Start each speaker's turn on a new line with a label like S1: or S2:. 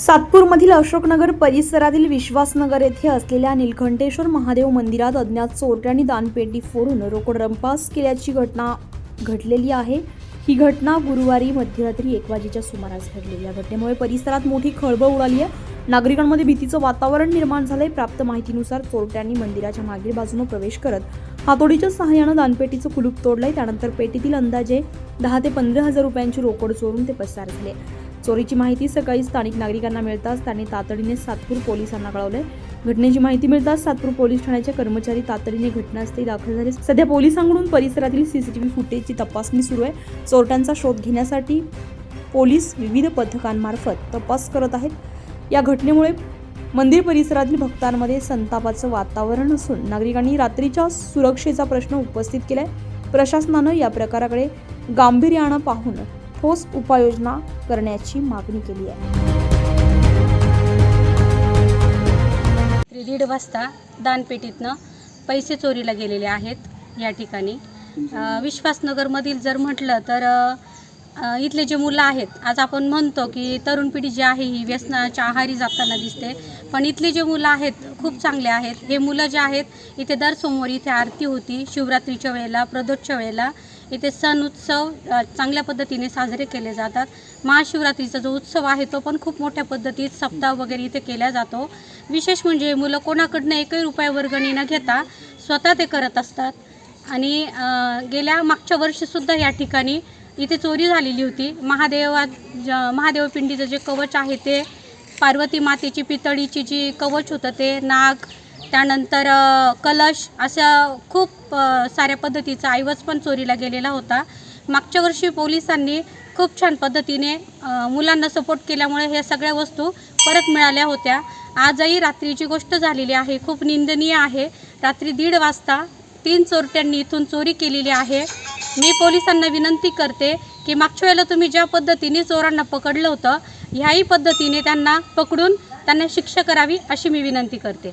S1: सातपूरमधील अशोकनगर परिसरातील विश्वासनगर येथे असलेल्या निलकंठेश्वर महादेव मंदिरात अज्ञात चोरट्यांनी दानपेटी फोडून रोकड रंपास केल्याची घटना घडलेली आहे. ही घटना गुरुवारी मध्यरात्री एक वाजेच्या सुमारास घडली या घटनेमुळे परिसरात मोठी खळबळ उडाली आहे. नागरिकांमध्ये भीतीचं वातावरण निर्माण झालंय. प्राप्त माहितीनुसार चोरट्यांनी मंदिराच्या मागील बाजूनं प्रवेश करत हातोडीच्या सहाय्यानं दानपेटीचं कुलूप तोडलंय. त्यानंतर पेटीतील अंदाजे दहा ते पंधरा हजार रुपयांची रोकड चोरून ते पसार झाले. चोरीची माहिती सकाळी स्थानिक नागरिकांना मिळताच त्यांनी तातडीने सातपूर पोलिसांना कळवले. घटनेची माहिती मिळताच सातपूर पोलीस ठाण्याचे कर्मचारी तातडीने घटनास्थळी दाखल झाले. सध्या पोलिसांकडून परिसरातील सीसीटीव्ही फुटेजची तपासणी सुरू आहे. चोरट्यांचा शोध घेण्यासाठी पोलीस विविध पथकांमार्फत तपास करत आहेत. या घटनेमुळे मंदिर परिसरातील भक्तांमध्ये संतापाचं वातावरण असून नागरिकांनी रात्रीच्या सुरक्षेचा प्रश्न उपस्थित केलाय. प्रशासनानं या प्रकाराकडे गांभीर्यानं पाहून ठोस उपाययोजना करण्याची मागणी केली आहे.
S2: दीड वाजता दानपेटीतनं पैसे चोरीला गेलेले आहेत या ठिकाणी. विश्वासनगरमधील जर म्हटलं तर इथले जे मुलं आहेत आज आपण म्हणतो की तरुण पिढी जी आहे ही व्यसनाच्या आहारी जाताना दिसते. पण इथले जे मुलं आहेत खूप चांगले आहेत. हे मुलं जे आहेत इथे दर सोमवारी इथे आरती होती शिवरात्रीच्या वेळेला प्रदोषच्या वेळेला. इथे सण उत्सव चांगल्या पद्धतीने साजरे केले जातात. महाशिवरात्रीचा जो उत्सव आहे तो पण खूप मोठ्या पद्धतीत सप्ताह वगैरे इथे केला जातो. विशेष म्हणजे मुलं कोणाकडनं एकही रुपया वर्गणी न घेता स्वतः ते करत असतात. आणि गेल्या मागच्या वर्षीसुद्धा या ठिकाणी इथे चोरी झालेली होती. महादेवा ज- जे कवच आहे ते पार्वती मातेची पितळीची जी कवच होतं ते नाग त्यानंतर कलश अशा खूप साऱ्या पद्धतीचा ऐवज पण चोरीला गेलेला होता. मागच्या वर्षी पोलिसांनी खूप छान पद्धतीने मुलांना सपोर्ट केल्यामुळे ह्या सगळ्या वस्तू परत मिळाल्या होत्या. आजही रात्रीची गोष्ट झालेली आहे खूप निंदनीय आहे. रात्री दीड वाजता तीन चोरट्यांनी इथून चोरी केलेली आहे. मी पोलिसांना विनंती करते की मागच्या वेळेला तुम्ही ज्या पद्धतीने चोरांना पकडलं होतं ह्याही पद्धतीने त्यांना पकडून त्यांना शिक्षा करावी अशी मी विनंती करते.